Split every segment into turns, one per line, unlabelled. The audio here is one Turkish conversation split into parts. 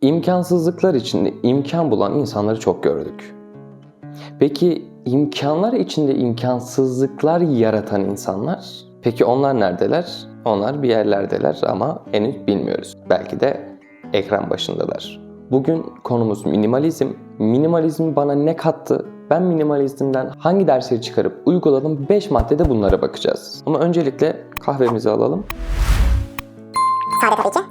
İmkansızlıklar içinde imkan bulan insanları çok gördük. Peki imkanlar içinde imkansızlıklar yaratan insanlar? Peki onlar neredeler? Onlar bir yerlerdeler ama henüz bilmiyoruz. Belki de ekran başındalar. Bugün konumuz minimalizm. Minimalizm bana ne kattı? Ben minimalizmden hangi dersleri çıkarıp uyguladım? 5 maddede bunlara bakacağız. Ama öncelikle kahvemizi alalım.
Sade.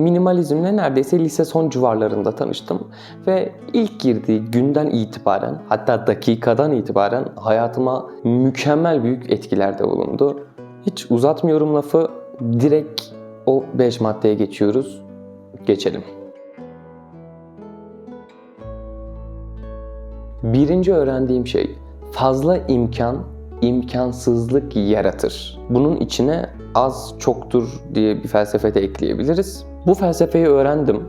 Minimalizmle neredeyse lise son civarlarında tanıştım ve ilk girdiği günden itibaren hatta dakikadan itibaren hayatıma mükemmel büyük etkilerde bulundu. Hiç uzatmıyorum lafı direkt o 5 maddeye geçiyoruz. Geçelim. Birinci öğrendiğim şey fazla imkan imkansızlık yaratır. Bunun içine az çoktur diye bir felsefe de ekleyebiliriz. Bu felsefeyi öğrendim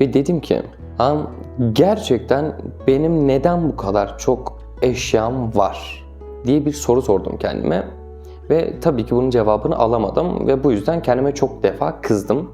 ve dedim ki "Am, gerçekten benim neden bu kadar çok eşyam var diye bir soru sordum kendime. Ve tabii ki bunun cevabını alamadım ve bu yüzden kendime çok defa kızdım.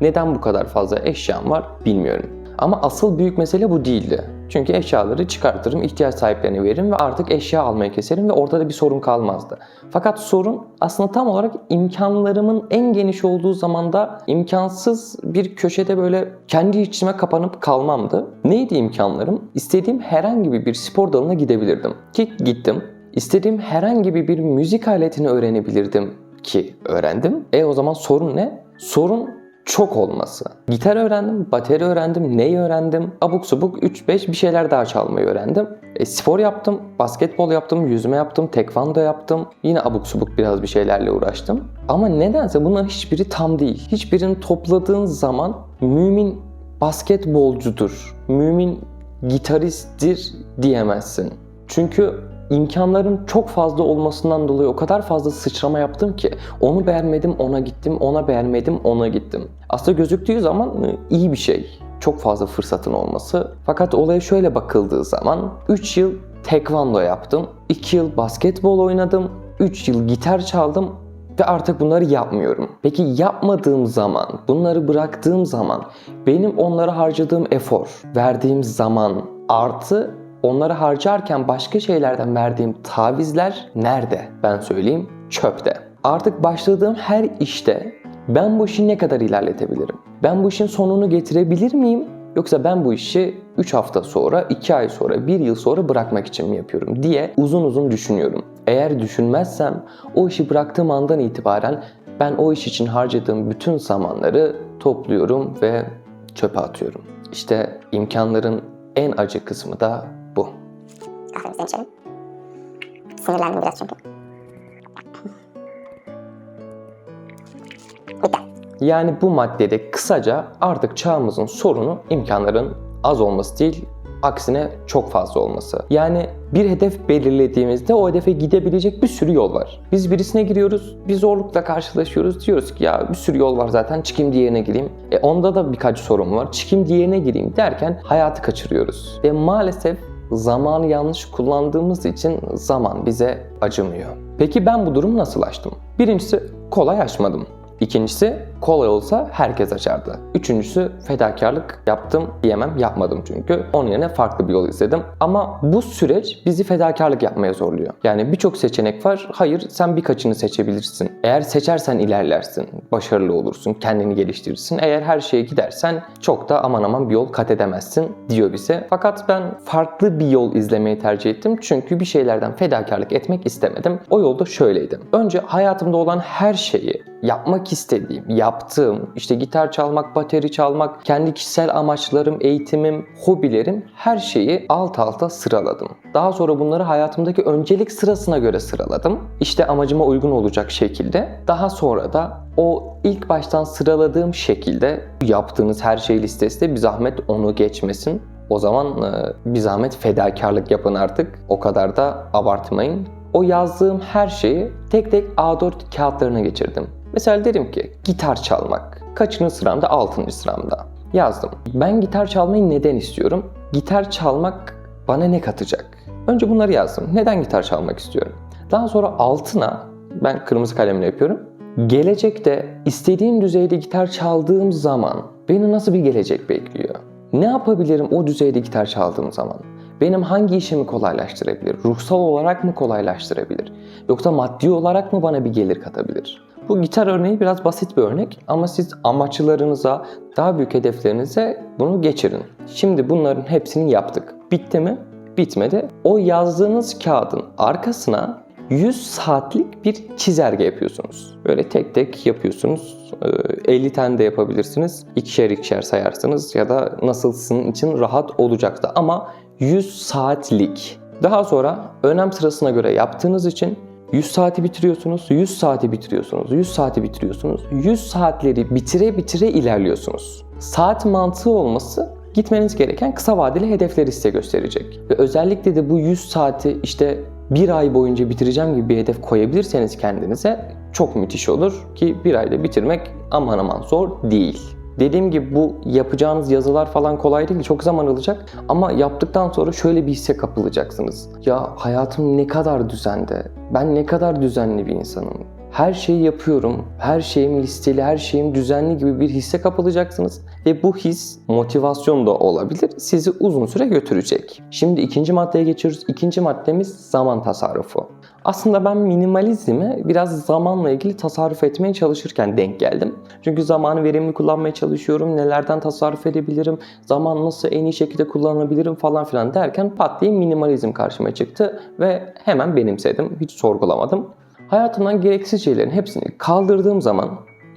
Neden bu kadar fazla eşyam var bilmiyorum. Ama asıl büyük mesele bu değildi. Çünkü eşyaları çıkartırım, ihtiyaç sahiplerine veririm ve artık eşya almayı keserim ve ortada bir sorun kalmazdı. Fakat sorun aslında tam olarak imkanlarımın en geniş olduğu zamanda imkansız bir köşede böyle kendi içime kapanıp kalmamdı. Neydi imkanlarım? İstediğim herhangi bir spor dalına gidebilirdim. Ki gittim. İstediğim herhangi bir müzik aletini öğrenebilirdim ki öğrendim. E o zaman sorun ne? Sorun çok olması. Gitar öğrendim, bateri öğrendim, neyi öğrendim? Abuk subuk 3-5 bir şeyler daha çalmayı öğrendim. E, spor yaptım, basketbol yaptım, yüzme yaptım, tekvando yaptım. Yine abuk subuk biraz bir şeylerle uğraştım. Ama nedense bunların hiçbiri tam değil. Hiçbirini topladığın zaman mümin basketbolcudur, mümin gitaristtir diyemezsin. Çünkü imkanların çok fazla olmasından dolayı o kadar fazla sıçrama yaptım ki onu beğenmedim ona gittim, ona beğenmedim ona gittim. Aslında gözüktüğü zaman e, iyi bir şey. Çok fazla fırsatın olması. Fakat olaya şöyle bakıldığı zaman 3 yıl tekvando yaptım, 2 yıl basketbol oynadım, 3 yıl gitar çaldım ve artık bunları yapmıyorum. Peki yapmadığım zaman, bunları bıraktığım zaman benim onlara harcadığım efor, verdiğim zaman artı onları harcarken başka şeylerden verdiğim tavizler nerede? Ben söyleyeyim çöpte. Artık başladığım her işte ben bu işi ne kadar ilerletebilirim? Ben bu işin sonunu getirebilir miyim? Yoksa ben bu işi 3 hafta sonra, 2 ay sonra, 1 yıl sonra bırakmak için mi yapıyorum diye uzun uzun düşünüyorum. Eğer düşünmezsem o işi bıraktığım andan itibaren ben o iş için harcadığım bütün zamanları topluyorum ve çöpe atıyorum. İşte imkanların en acı kısmı da
Kahvemizden içelim. Sinirlendim biraz çünkü.
Yani bu maddede kısaca artık çağımızın sorunu imkanların az olması değil, aksine çok fazla olması. Yani bir hedef belirlediğimizde o hedefe gidebilecek bir sürü yol var. Biz birisine giriyoruz, bir zorlukla karşılaşıyoruz. Diyoruz ki ya bir sürü yol var zaten çıkayım diğerine gireyim. E onda da birkaç sorun var. Çıkayım diğerine gireyim derken hayatı kaçırıyoruz. Ve maalesef zamanı yanlış kullandığımız için zaman bize acımıyor. Peki ben bu durumu nasıl aştım? Birincisi kolay aşmadım. İkincisi kolay olsa herkes açardı. Üçüncüsü fedakarlık yaptım diyemem yapmadım çünkü. Onun yerine farklı bir yol izledim. Ama bu süreç bizi fedakarlık yapmaya zorluyor. Yani birçok seçenek var. Hayır sen birkaçını seçebilirsin. Eğer seçersen ilerlersin. Başarılı olursun. Kendini geliştirirsin. Eğer her şeye gidersen çok da aman aman bir yol kat edemezsin diyor bize. Fakat ben farklı bir yol izlemeyi tercih ettim. Çünkü bir şeylerden fedakarlık etmek istemedim. O yolda şöyleydi. Önce hayatımda olan her şeyi yapmak istediğim, yaptığım, işte gitar çalmak, bateri çalmak, kendi kişisel amaçlarım, eğitimim, hobilerim her şeyi alt alta sıraladım. Daha sonra bunları hayatımdaki öncelik sırasına göre sıraladım. İşte amacıma uygun olacak şekilde. Daha sonra da o ilk baştan sıraladığım şekilde yaptığınız her şey listesinde bir zahmet onu geçmesin. O zaman e, bir zahmet fedakarlık yapın artık. O kadar da abartmayın. O yazdığım her şeyi tek tek A4 kağıtlarına geçirdim. Mesela derim ki gitar çalmak. Kaçıncı sıramda? 6. sıramda. Yazdım. Ben gitar çalmayı neden istiyorum? Gitar çalmak bana ne katacak? Önce bunları yazdım. Neden gitar çalmak istiyorum? Daha sonra altına ben kırmızı kalemle yapıyorum. Gelecekte istediğim düzeyde gitar çaldığım zaman Beni nasıl bir gelecek bekliyor? Ne yapabilirim o düzeyde gitar çaldığım zaman? Benim hangi işimi kolaylaştırabilir? Ruhsal olarak mı kolaylaştırabilir? Yoksa maddi olarak mı bana bir gelir katabilir? Bu gitar örneği biraz basit bir örnek ama siz amaçlarınıza, daha büyük hedeflerinize bunu geçirin. Şimdi bunların hepsini yaptık. Bitti mi? Bitmedi. O yazdığınız kağıdın arkasına 100 saatlik bir çizelge yapıyorsunuz. Böyle tek tek yapıyorsunuz. Ee, 50 tane de yapabilirsiniz. İkişer ikişer sayarsınız ya da nasıl için rahat olacaksa ama 100 saatlik. Daha sonra önem sırasına göre yaptığınız için 100 saati bitiriyorsunuz, 100 saati bitiriyorsunuz, 100 saati bitiriyorsunuz. 100 saatleri bitire bitire ilerliyorsunuz. Saat mantığı olması gitmeniz gereken kısa vadeli hedefleri size gösterecek. Ve özellikle de bu 100 saati işte bir ay boyunca bitireceğim gibi bir hedef koyabilirseniz kendinize çok müthiş olur ki bir ayda bitirmek aman aman zor değil. Dediğim gibi bu yapacağınız yazılar falan kolay değil, çok zaman alacak ama yaptıktan sonra şöyle bir hisse kapılacaksınız. Ya hayatım ne kadar düzende, ben ne kadar düzenli bir insanım. Her şeyi yapıyorum, her şeyim listeli, her şeyim düzenli gibi bir hisse kapılacaksınız. Ve bu his motivasyon da olabilir, sizi uzun süre götürecek. Şimdi ikinci maddeye geçiyoruz. İkinci maddemiz zaman tasarrufu. Aslında ben minimalizme biraz zamanla ilgili tasarruf etmeye çalışırken denk geldim. Çünkü zamanı verimli kullanmaya çalışıyorum. Nelerden tasarruf edebilirim? Zaman nasıl en iyi şekilde kullanabilirim falan filan derken pat diye minimalizm karşıma çıktı ve hemen benimsedim. Hiç sorgulamadım. Hayatımdan gereksiz şeylerin hepsini kaldırdığım zaman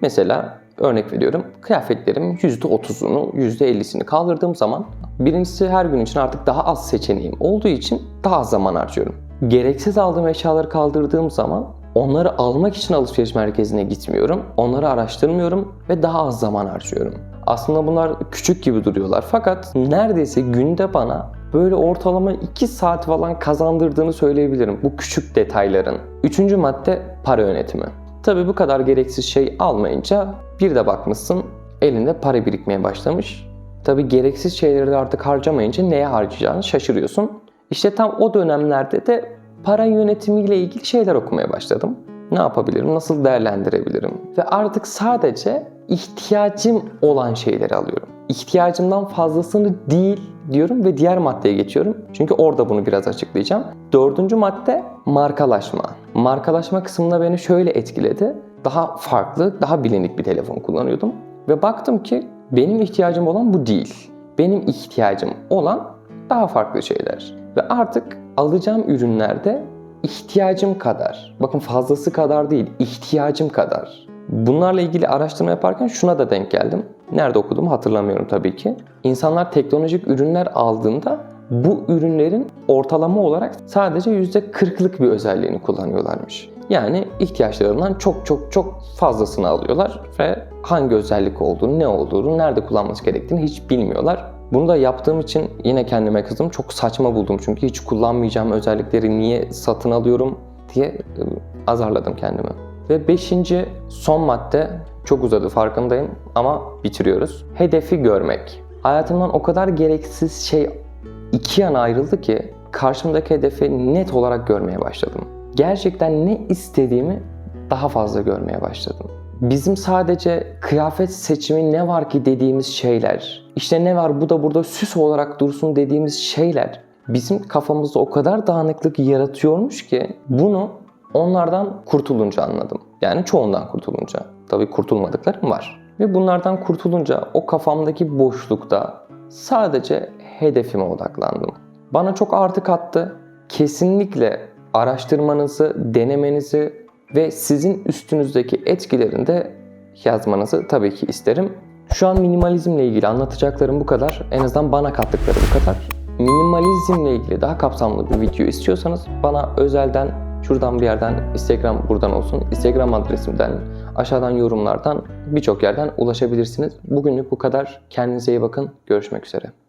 mesela örnek veriyorum kıyafetlerimin %30'unu %50'sini kaldırdığım zaman birincisi her gün için artık daha az seçeneğim olduğu için daha zaman harcıyorum. Gereksiz aldığım eşyaları kaldırdığım zaman onları almak için alışveriş merkezine gitmiyorum. Onları araştırmıyorum ve daha az zaman harcıyorum. Aslında bunlar küçük gibi duruyorlar fakat neredeyse günde bana böyle ortalama 2 saat falan kazandırdığını söyleyebilirim bu küçük detayların. Üçüncü madde para yönetimi. Tabi bu kadar gereksiz şey almayınca bir de bakmışsın elinde para birikmeye başlamış. Tabi gereksiz şeyleri artık harcamayınca neye harcayacağını şaşırıyorsun. İşte tam o dönemlerde de para yönetimiyle ilgili şeyler okumaya başladım. Ne yapabilirim, nasıl değerlendirebilirim? Ve artık sadece ihtiyacım olan şeyleri alıyorum. İhtiyacımdan fazlasını değil diyorum ve diğer maddeye geçiyorum. Çünkü orada bunu biraz açıklayacağım. Dördüncü madde markalaşma. Markalaşma kısmında beni şöyle etkiledi. Daha farklı, daha bilinik bir telefon kullanıyordum. Ve baktım ki benim ihtiyacım olan bu değil. Benim ihtiyacım olan daha farklı şeyler. Ve artık alacağım ürünlerde ihtiyacım kadar, bakın fazlası kadar değil, ihtiyacım kadar. Bunlarla ilgili araştırma yaparken şuna da denk geldim. Nerede okuduğumu hatırlamıyorum tabii ki. İnsanlar teknolojik ürünler aldığında bu ürünlerin ortalama olarak sadece %40'lık bir özelliğini kullanıyorlarmış. Yani ihtiyaçlarından çok çok çok fazlasını alıyorlar ve hangi özellik olduğunu, ne olduğunu, nerede kullanması gerektiğini hiç bilmiyorlar. Bunu da yaptığım için yine kendime kızdım. Çok saçma buldum çünkü hiç kullanmayacağım özellikleri niye satın alıyorum diye e, azarladım kendimi. Ve beşinci son madde çok uzadı farkındayım ama bitiriyoruz. Hedefi görmek. Hayatımdan o kadar gereksiz şey iki yana ayrıldı ki karşımdaki hedefi net olarak görmeye başladım. Gerçekten ne istediğimi daha fazla görmeye başladım. Bizim sadece kıyafet seçimi ne var ki dediğimiz şeyler, işte ne var bu da burada süs olarak dursun dediğimiz şeyler bizim kafamızda o kadar dağınıklık yaratıyormuş ki bunu onlardan kurtulunca anladım. Yani çoğundan kurtulunca. Tabii kurtulmadıklarım var. Ve bunlardan kurtulunca o kafamdaki boşlukta sadece hedefime odaklandım. Bana çok artı kattı. Kesinlikle araştırmanızı, denemenizi ve sizin üstünüzdeki etkilerini de yazmanızı tabii ki isterim. Şu an minimalizmle ilgili anlatacaklarım bu kadar. En azından bana kattıkları bu kadar. Minimalizmle ilgili daha kapsamlı bir video istiyorsanız bana özelden şuradan bir yerden Instagram buradan olsun. Instagram adresimden aşağıdan yorumlardan birçok yerden ulaşabilirsiniz. Bugünlük bu kadar. Kendinize iyi bakın. Görüşmek üzere.